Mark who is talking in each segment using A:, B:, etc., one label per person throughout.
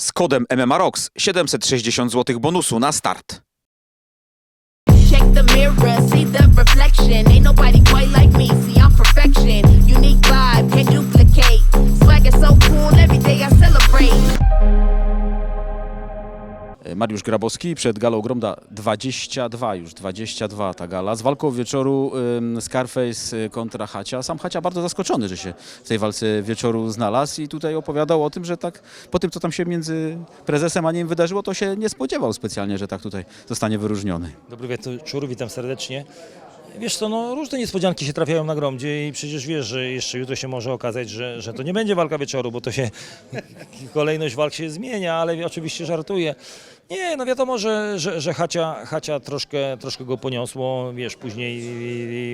A: Z kodem MMA Rocks 760 zł bonusu na start.
B: Check the mirror, see the reflection. Ain't nobody quite like me. See, I'm perfection. Unique vibe, can't duplicate. Swag is so cool, every day I celebrate.
A: Mariusz Grabowski przed galą Gromda 22 już, 22 ta gala. Z walką wieczoru Scarface y, kontra Hacia. Sam Hacia bardzo zaskoczony, że się w tej walce wieczoru znalazł i tutaj opowiadał o tym, że tak po tym, co tam się między prezesem a nim wydarzyło, to się nie spodziewał specjalnie, że tak tutaj zostanie wyróżniony.
C: Dobry wieczór, witam serdecznie. Wiesz co, no różne niespodzianki się trafiają na gromdzie i przecież wiesz, że jeszcze jutro się może okazać, że, że to nie będzie walka wieczoru, bo to się kolejność walk się zmienia, ale oczywiście żartuję. Nie, no wiadomo, że, że, że Hacia, Hacia troszkę, troszkę go poniosło, wiesz, później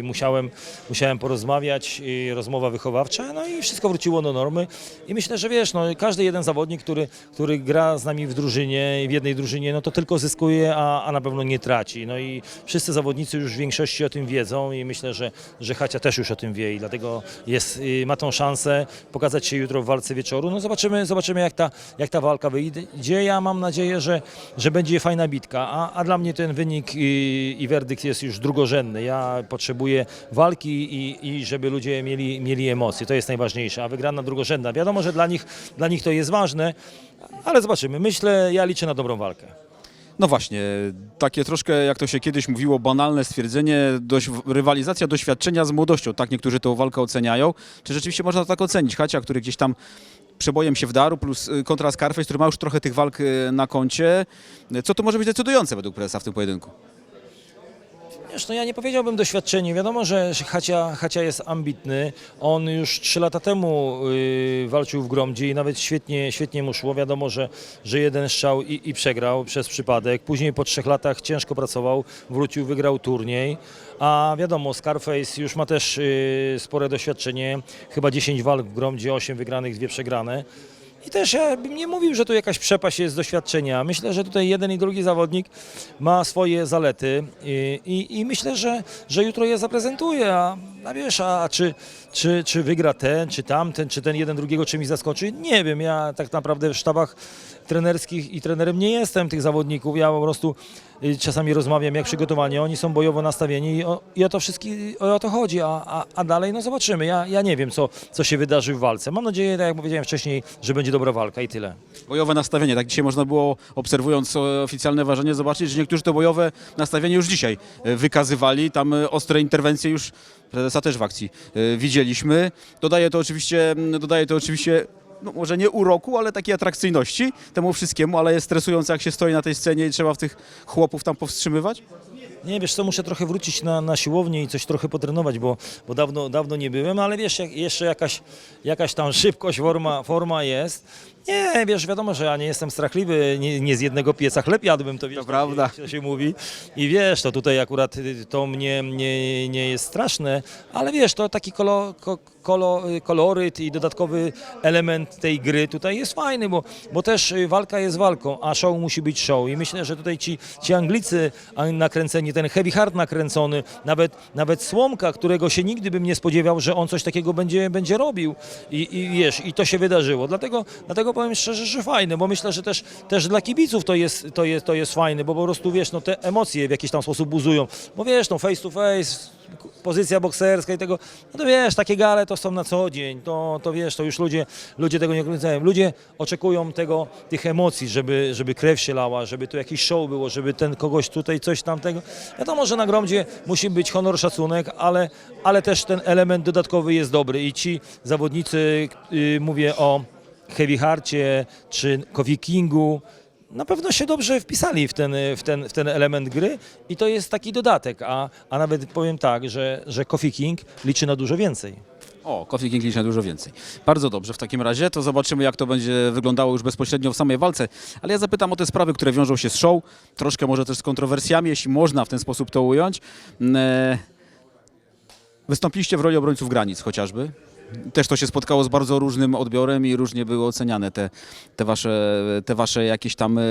C: musiałem, musiałem porozmawiać, rozmowa wychowawcza, no i wszystko wróciło do normy i myślę, że wiesz, no każdy jeden zawodnik, który, który gra z nami w drużynie, w jednej drużynie, no to tylko zyskuje, a, a na pewno nie traci. No i wszyscy zawodnicy już w większości o tym wiedzą i myślę, że, że Hacia też już o tym wie i dlatego jest, y, ma tą szansę pokazać się jutro w walce wieczoru. No zobaczymy, zobaczymy jak ta, jak ta walka wyjdzie. Ja mam nadzieję, że, że będzie fajna bitka, a, a dla mnie ten wynik i, i werdykt jest już drugorzędny. Ja potrzebuję walki i, i żeby ludzie mieli, mieli emocje. To jest najważniejsze, a wygrana drugorzędna. Wiadomo, że dla nich, dla nich to jest ważne, ale zobaczymy. Myślę, ja liczę na dobrą walkę.
A: No właśnie, takie troszkę, jak to się kiedyś mówiło, banalne stwierdzenie, dość, rywalizacja doświadczenia z młodością, tak niektórzy tę walkę oceniają. Czy rzeczywiście można to tak ocenić? Hacia, który gdzieś tam przebojem się wdarł, plus y, kontra Scarface, który ma już trochę tych walk y, na koncie. Co to może być decydujące według prezesa w tym pojedynku?
C: Wiesz, no ja nie powiedziałbym doświadczenie. Wiadomo, że Hacia, Hacia jest ambitny. On już trzy lata temu y, walczył w Gromdzie i nawet świetnie, świetnie mu szło. Wiadomo, że, że jeden strzał i, i przegrał przez przypadek. Później po trzech latach ciężko pracował, wrócił, wygrał turniej. A wiadomo, Scarface już ma też y, spore doświadczenie. Chyba 10 walk w Gromdzie, 8 wygranych, 2 przegrane. I też ja bym nie mówił, że tu jakaś przepaść jest doświadczenia. Myślę, że tutaj jeden i drugi zawodnik ma swoje zalety i, i, i myślę, że, że jutro je zaprezentuje. A, a wiesz, a czy, czy, czy wygra ten, czy tamten, czy ten jeden drugiego czymś zaskoczy? Nie wiem. Ja tak naprawdę w sztabach trenerskich i trenerem nie jestem tych zawodników. Ja po prostu czasami rozmawiam jak przygotowanie. Oni są bojowo nastawieni i o, i o to wszystkich, o to chodzi. A, a, a dalej no zobaczymy. Ja, ja nie wiem, co, co się wydarzy w walce. Mam nadzieję, tak jak powiedziałem wcześniej, że będzie dobra walka i tyle.
A: Bojowe nastawienie, tak dzisiaj można było, obserwując e, oficjalne ważenie, zobaczyć, że niektórzy to bojowe nastawienie już dzisiaj e, wykazywali. Tam e, ostre interwencje już prezesa też w akcji widzieliśmy. Dodaje to oczywiście, dodaje to oczywiście no może nie uroku, ale takiej atrakcyjności temu wszystkiemu, ale jest stresujące, jak się stoi na tej scenie i trzeba w tych chłopów tam powstrzymywać.
C: Nie, wiesz co, muszę trochę wrócić na, na siłownię i coś trochę potrenować, bo, bo dawno, dawno nie byłem, ale wiesz, jak, jeszcze jakaś, jakaś tam szybkość, forma, forma jest. Nie, wiesz, wiadomo, że ja nie jestem strachliwy, nie, nie z jednego pieca chleb jadłbym, to wiesz,
A: To prawda.
C: jak się mówi. I wiesz, to tutaj akurat y, to mnie nie, nie jest straszne, ale wiesz, to taki kolo, ko, kolo, koloryt i dodatkowy element tej gry tutaj jest fajny, bo, bo też y, walka jest walką, a show musi być show. I myślę, że tutaj ci, ci Anglicy a, ten heavy hard nakręcony, nawet, nawet Słomka, którego się nigdy bym nie spodziewał, że on coś takiego będzie, będzie robił. I, I wiesz, i to się wydarzyło. Dlatego, dlatego powiem szczerze, że fajne, bo myślę, że też, też dla kibiców to jest, to, jest, to jest fajne, bo po prostu wiesz, no te emocje w jakiś tam sposób buzują. Bo wiesz, no face to face, pozycja bokserska i tego, no to wiesz, takie gale to są na co dzień, to, to wiesz, to już ludzie, ludzie tego nie oglądają. Ludzie oczekują tego, tych emocji, żeby, żeby krew się lała, żeby tu jakiś show było, żeby ten kogoś tutaj coś tamtego. Wiadomo, że na gromdzie musi być honor, szacunek, ale, ale też ten element dodatkowy jest dobry i ci zawodnicy, yy, mówię o Heavy Harcie czy Coffee Kingu, na pewno się dobrze wpisali w ten, w ten, w ten element gry i to jest taki dodatek, a, a nawet powiem tak, że, że Coffee King liczy na dużo więcej.
A: O, Coffee King liczy na dużo więcej. Bardzo dobrze w takim razie, to zobaczymy jak to będzie wyglądało już bezpośrednio w samej walce. Ale ja zapytam o te sprawy, które wiążą się z show, troszkę może też z kontrowersjami, jeśli można w ten sposób to ująć. Mm, e, Wystąpiliście w roli obrońców granic chociażby. Też to się spotkało z bardzo różnym odbiorem i różnie były oceniane te, te, wasze, te wasze jakieś tam e,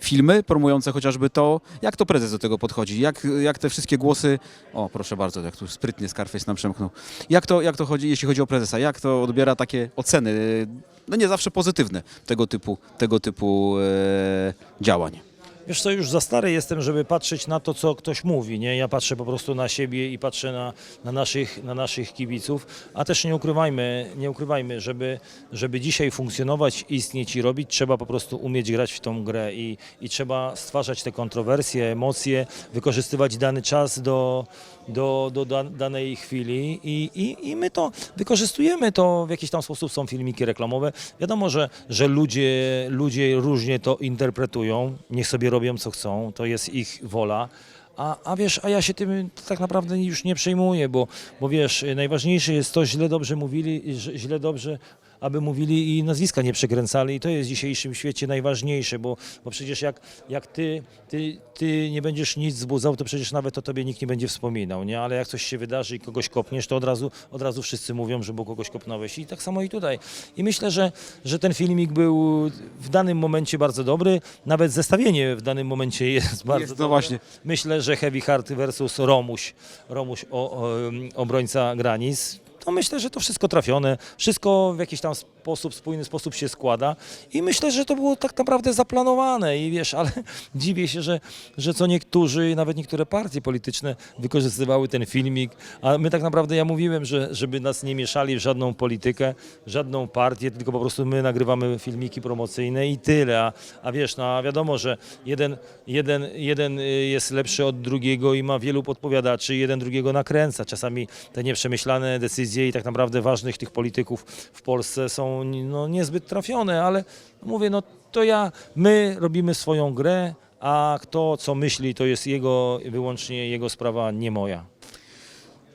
A: filmy promujące chociażby to, jak to prezes do tego podchodzi, jak, jak te wszystkie głosy, o proszę bardzo, jak tu sprytnie Scarface nam przemknął, jak to, jak to chodzi, jeśli chodzi o prezesa, jak to odbiera takie oceny, no nie zawsze pozytywne tego typu, tego typu e, działań.
C: Wiesz co, już za stary jestem, żeby patrzeć na to, co ktoś mówi, nie? Ja patrzę po prostu na siebie i patrzę na, na, naszych, na naszych kibiców, a też nie ukrywajmy, nie ukrywajmy, żeby, żeby dzisiaj funkcjonować, istnieć i robić, trzeba po prostu umieć grać w tą grę i, i trzeba stwarzać te kontrowersje, emocje, wykorzystywać dany czas do, do, do da- danej chwili i, i, i my to wykorzystujemy to w jakiś tam sposób, są filmiki reklamowe. Wiadomo, że, że ludzie, ludzie różnie to interpretują, niech sobie robią co chcą, to jest ich wola. A, a wiesz, a ja się tym tak naprawdę już nie przejmuję, bo, bo wiesz, najważniejsze jest to, źle dobrze mówili, źle dobrze, aby mówili i nazwiska nie przekręcali i to jest w dzisiejszym świecie najważniejsze, bo, bo przecież jak, jak ty, ty, ty nie będziesz nic wzbudzał, to przecież nawet o tobie nikt nie będzie wspominał, nie? Ale jak coś się wydarzy i kogoś kopniesz, to od razu, od razu wszyscy mówią, że bo kogoś kopnąłeś i tak samo i tutaj. I myślę, że, że ten filmik był w danym momencie bardzo dobry, nawet zestawienie w danym momencie jest bardzo
A: Jest, no
C: dobre.
A: właśnie.
C: Myślę, że Heavy Heart versus Romuś, Romuś o, o, obrońca granic. To myślę, że to wszystko trafione, wszystko w jakiś tam sposób, spójny sposób się składa i myślę, że to było tak naprawdę zaplanowane i wiesz, ale dziwię się, że, że co niektórzy, nawet niektóre partie polityczne wykorzystywały ten filmik, a my tak naprawdę, ja mówiłem, że żeby nas nie mieszali w żadną politykę, żadną partię, tylko po prostu my nagrywamy filmiki promocyjne i tyle, a, a wiesz, no a wiadomo, że jeden, jeden, jeden y, jest lepszy od drugiego i ma wielu podpowiadaczy, jeden drugiego nakręca. Czasami te nieprzemyślane decyzje i tak naprawdę ważnych tych polityków w Polsce są no, niezbyt trafione, ale mówię, no to ja, my robimy swoją grę, a kto co myśli, to jest jego, wyłącznie jego sprawa, nie moja.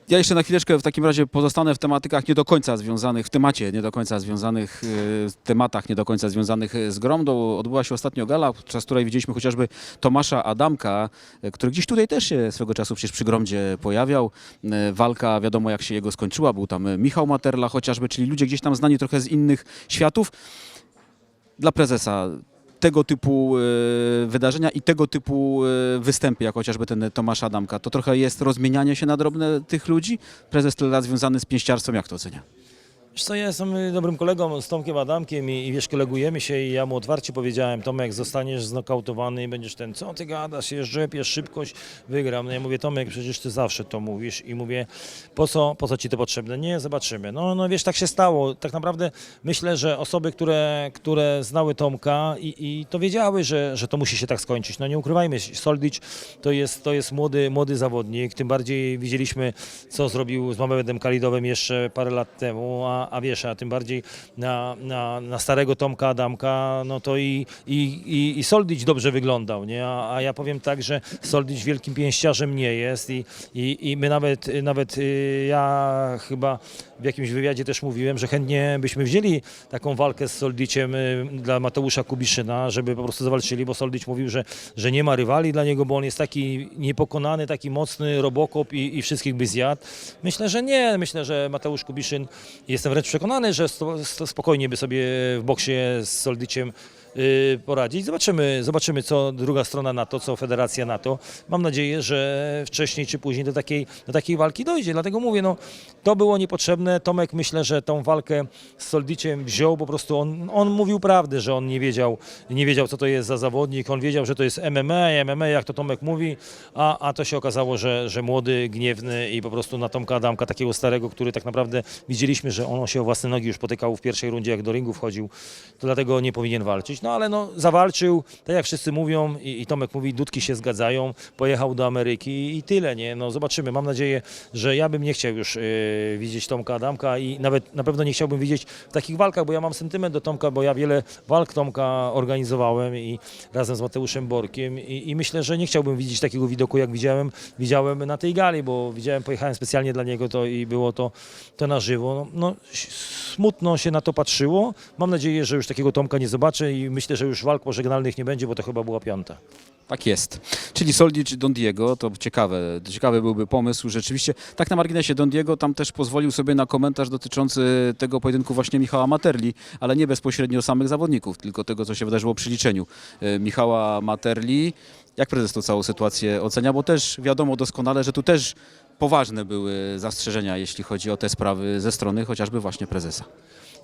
A: Ja jeszcze na chwileczkę w takim razie pozostanę w tematykach nie do końca związanych, w temacie nie do końca związanych, e, tematach nie do końca związanych e, z grą. Do, odbyła się ostatnio gala, podczas której widzieliśmy chociażby Tomasza Adamka, e, który gdzieś tutaj też się swego czasu przecież przy Gromdzie pojawiał. Walka, wiadomo jak się jego skończyła, był tam Michał Materla chociażby, czyli ludzie gdzieś tam znani trochę z innych światów. Dla prezesa tego typu e, wydarzenia i tego typu e, występy, jak chociażby ten Tomasz Adamka, to trochę jest rozmienianie się na drobne tych ludzi? Prezes tyle lat związany z pięściarstwem, jak to ocenia?
C: Wiesz co, ja jestem y, dobrym kolegą z Tomkiem Adamkiem i, i wiesz, kolegujemy się i ja mu otwarcie powiedziałem, Tomek, zostaniesz znokautowany i będziesz ten, co ty gadasz, jest rzepiesz, szybkość, wygram. No ja mówię, Tomek, przecież ty zawsze to mówisz i mówię, po co, po co ci to potrzebne? Nie, zobaczymy. No, no wiesz, tak się stało. Tak naprawdę myślę, że osoby, które, które znały Tomka i, i to wiedziały, że, że to musi się tak skończyć. No nie ukrywajmy, się, Soldic to jest, to jest młody, młody zawodnik, tym bardziej widzieliśmy, co zrobił z Mamedem Kalidowem jeszcze parę lat temu, a, a wiesz, a tym bardziej na, na, na starego Tomka Adamka, no to i, i, i, i Soldic dobrze wyglądał, nie? A, a ja powiem tak, że Soldic wielkim pięściarzem nie jest i, i, i my nawet, nawet y, ja chyba w jakimś wywiadzie też mówiłem, że chętnie byśmy wzięli taką walkę z Soldiciem y, dla Mateusza Kubiszyna, żeby po prostu zawalczyli, bo Soldic mówił, że, że nie ma rywali dla niego, bo on jest taki niepokonany, taki mocny robokop i, i wszystkich by zjadł. Myślę, że nie. Myślę, że Mateusz Kubiszyn, jestem wręcz przekonany, że spokojnie by sobie w boksie z Soldiciem poradzić. Zobaczymy, zobaczymy, co druga strona NATO, co Federacja NATO. Mam nadzieję, że wcześniej czy później do takiej, do takiej walki dojdzie. Dlatego mówię, no, to było niepotrzebne. Tomek myślę, że tą walkę z Soldiciem wziął, po prostu on, on mówił prawdę, że on nie wiedział, nie wiedział, co to jest za zawodnik. On wiedział, że to jest MMA, MMA, jak to Tomek mówi, a, a to się okazało, że, że młody, gniewny i po prostu na Tomka Adamka, takiego starego, który tak naprawdę widzieliśmy, że on się o własne nogi już potykał w pierwszej rundzie, jak do ringu wchodził, to dlatego nie powinien walczyć. No ale no, zawalczył, tak jak wszyscy mówią i, i Tomek mówi, dudki się zgadzają, pojechał do Ameryki i tyle, nie? No zobaczymy. Mam nadzieję, że ja bym nie chciał już yy, widzieć Tomka Adamka i nawet na pewno nie chciałbym widzieć w takich walkach, bo ja mam sentyment do Tomka, bo ja wiele walk Tomka organizowałem i razem z Mateuszem Borkiem i, i myślę, że nie chciałbym widzieć takiego widoku, jak widziałem, widziałem na tej gali, bo widziałem, pojechałem specjalnie dla niego to i było to, to na żywo. No, no, smutno się na to patrzyło. Mam nadzieję, że już takiego Tomka nie zobaczę i myślę, że już walk pożegnalnych nie będzie, bo to chyba była piąta.
A: Tak jest. Czyli Soldic Don Diego, to ciekawe, ciekawy byłby pomysł. Rzeczywiście, tak na marginesie Don Diego tam też pozwolił sobie na komentarz dotyczący tego pojedynku właśnie Michała Materli, ale nie bezpośrednio samych zawodników, tylko tego, co się wydarzyło przy liczeniu e, Michała Materli. Jak prezes tą całą sytuację ocenia? Bo też wiadomo doskonale, że tu też poważne były zastrzeżenia, jeśli chodzi o te sprawy ze strony chociażby właśnie prezesa.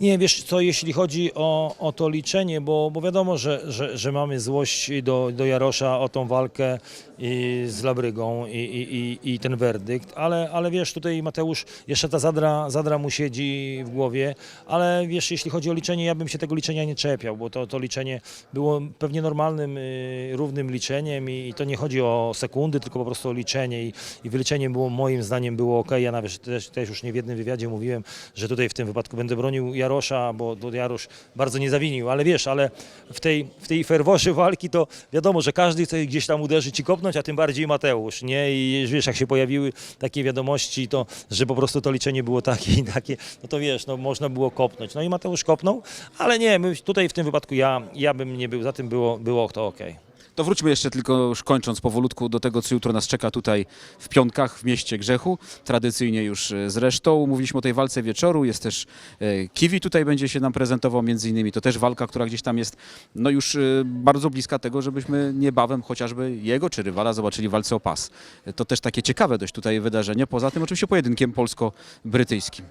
C: Nie, wiesz co, jeśli chodzi o, o to liczenie, bo, bo wiadomo, że, że, że mamy złość do, do Jarosza o tą walkę i z Labrygą i, i, i, i ten werdykt, ale, ale wiesz, tutaj Mateusz, jeszcze ta zadra, zadra mu siedzi w głowie, ale wiesz, jeśli chodzi o liczenie, ja bym się tego liczenia nie czepiał, bo to, to liczenie było pewnie normalnym, y, równym liczeniem i, i to nie chodzi o sekundy, tylko po prostu o liczenie i, i wyliczenie było moim zdaniem było ok. Ja nawet też, też już nie w jednym wywiadzie mówiłem, że tutaj w tym wypadku będę bronił Jarosza, bo bo Jarosz bardzo nie zawinił, ale wiesz, ale w tej, w tej ferworze walki to wiadomo, że każdy chce gdzieś tam uderzyć i kopnąć, a tym bardziej Mateusz, nie? I wiesz, jak się pojawiły takie wiadomości, to, że po prostu to liczenie było takie i takie, no to wiesz, no można było kopnąć. No i Mateusz kopnął, ale nie, tutaj w tym wypadku ja, ja bym nie był za tym, było, było to okej.
A: To wróćmy jeszcze tylko już kończąc powolutku do tego, co jutro nas czeka tutaj w Pionkach, w mieście Grzechu. Tradycyjnie już e, zresztą. Mówiliśmy o tej walce wieczoru. Jest też e, Kiwi tutaj będzie się nam prezentował między innymi. To też walka, która gdzieś tam jest no już e, bardzo bliska tego, żebyśmy niebawem chociażby jego czy rywala zobaczyli w walce o pas. To też takie ciekawe dość tutaj wydarzenie. Poza tym oczywiście pojedynkiem polsko-brytyjskim.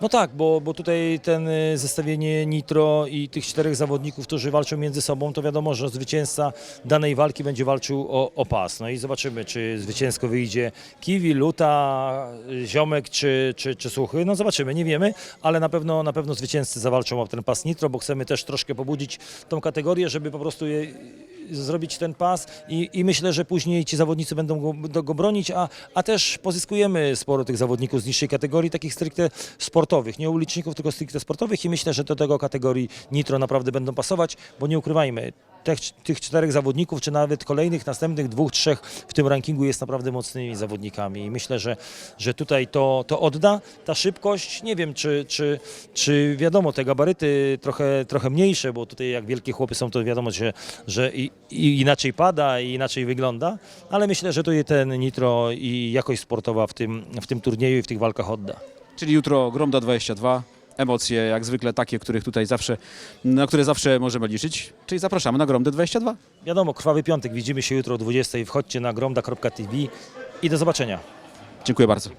C: No tak, bo, bo tutaj ten y, zestawienie Nitro i tych czterech zawodników, którzy walczą między sobą, to wiadomo, że zwycięzca danej walki będzie walczył o, o pas. No i zobaczymy, czy zwycięsko wyjdzie Kiwi, Luta, Ziomek czy, czy, czy Suchy. No zobaczymy, nie wiemy, ale na pewno, na pewno zwycięzcy zawalczą o ten pas Nitro, bo chcemy też troszkę pobudzić tą kategorię, żeby po prostu je, zrobić ten pas i, i myślę, że później ci zawodnicy będą go, go bronić, a, a też pozyskujemy sporo tych zawodników z niższej kategorii, takich stricte sportowych, nie uliczników, tylko stricte sportowych i myślę, że do tego kategorii Nitro naprawdę będą pasować, bo nie ukrywajmy, tych, tych czterech zawodników, czy nawet kolejnych, następnych dwóch, trzech w tym rankingu jest naprawdę mocnymi zawodnikami i myślę, że, że tutaj to, to odda. Ta szybkość, nie wiem, czy, czy, czy wiadomo, te gabaryty trochę, trochę mniejsze, bo tutaj jak wielkie chłopy są, to wiadomo, że, że i, i inaczej pada i inaczej wygląda, ale myślę, że tutaj ten nitro i jakość sportowa w tym, w tym turnieju i w tych walkach odda.
A: Czyli jutro Gromda 22. Emocje jak zwykle takie, których tutaj zawsze, na które zawsze możemy liczyć. Czyli zapraszamy na Gromdę 22.
C: Wiadomo, krwawy piątek, widzimy się jutro o 20. Wchodźcie na gromda.tv i do zobaczenia.
A: Dziękuję bardzo.